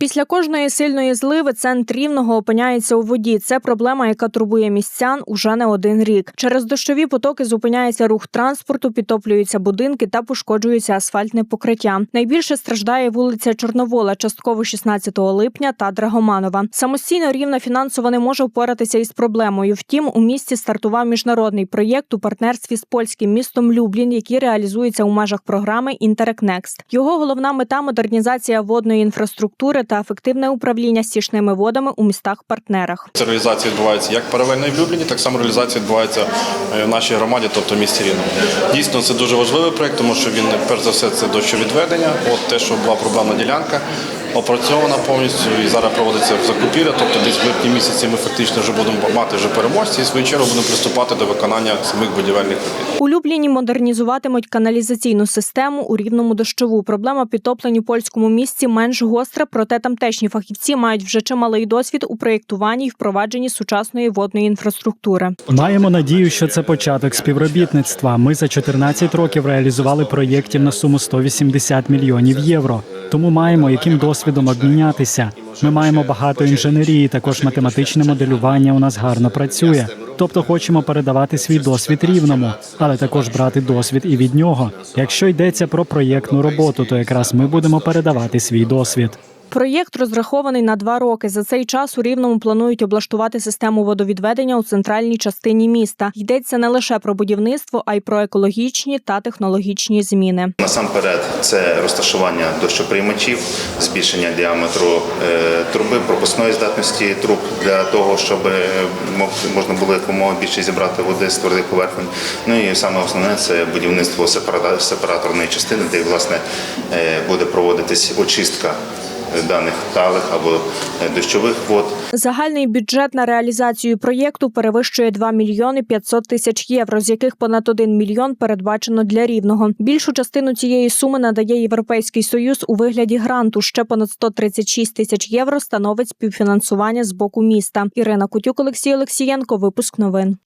Після кожної сильної зливи центр рівного опиняється у воді. Це проблема, яка турбує містян уже не один рік. Через дощові потоки зупиняється рух транспорту, підтоплюються будинки та пошкоджується асфальтне покриття. Найбільше страждає вулиця Чорновола, частково 16 липня та Драгоманова. Самостійно рівна фінансово не може впоратися із проблемою. Втім, у місті стартував міжнародний проєкт у партнерстві з польським містом Люблін, який реалізується у межах програми Інтерекнекст. Його головна мета модернізація водної інфраструктури та ефективне управління стічними водами у містах-партнерах. Ця реалізація відбувається як паралельно і в Любліні, так само реалізація відбувається е, в нашій громаді, тобто місті Рівному. Дійсно, це дуже важливий проект, тому що він перш за все це дощовідведення. От те, що була проблемна ділянка, опрацьована повністю і зараз проводиться в закупівля. Тобто, десь в липні місяці ми фактично вже будемо мати вже переможці і в свою чергу будемо приступати до виконання самих будівельних робіт. У Любліні модернізуватимуть каналізаційну систему у рівному дощову. Проблема підтоплень у польському місті менш гостра, проте тамтешні фахівці мають вже чималий досвід у проєктуванні і впровадженні сучасної водної інфраструктури. Маємо надію, що це початок співробітництва. Ми за 14 років реалізували проєктів на суму 180 мільйонів євро. Тому маємо яким досвідом обмінятися. Ми маємо багато інженерії, також математичне моделювання у нас гарно працює. Тобто хочемо передавати свій досвід рівному, але також брати досвід і від нього. Якщо йдеться про проєктну роботу, то якраз ми будемо передавати свій досвід. Проєкт розрахований на два роки. За цей час у Рівному планують облаштувати систему водовідведення у центральній частині міста. Йдеться не лише про будівництво, а й про екологічні та технологічні зміни. Насамперед, це розташування дощоприймачів, збільшення діаметру е, труби, пропускної здатності труб для того, щоб е, можна було якомога більше зібрати води з твердих поверхонь. Ну і саме основне це будівництво сепараторної частини, де власне е, буде проводитись очистка даних талих або дощових вод. Загальний бюджет на реалізацію проєкту перевищує 2 мільйони 500 тисяч євро, з яких понад 1 мільйон передбачено для рівного. Більшу частину цієї суми надає Європейський союз у вигляді гранту. Ще понад 136 тисяч євро становить співфінансування з боку міста. Ірина Кутюк, Олексій Олексієнко. Випуск новин.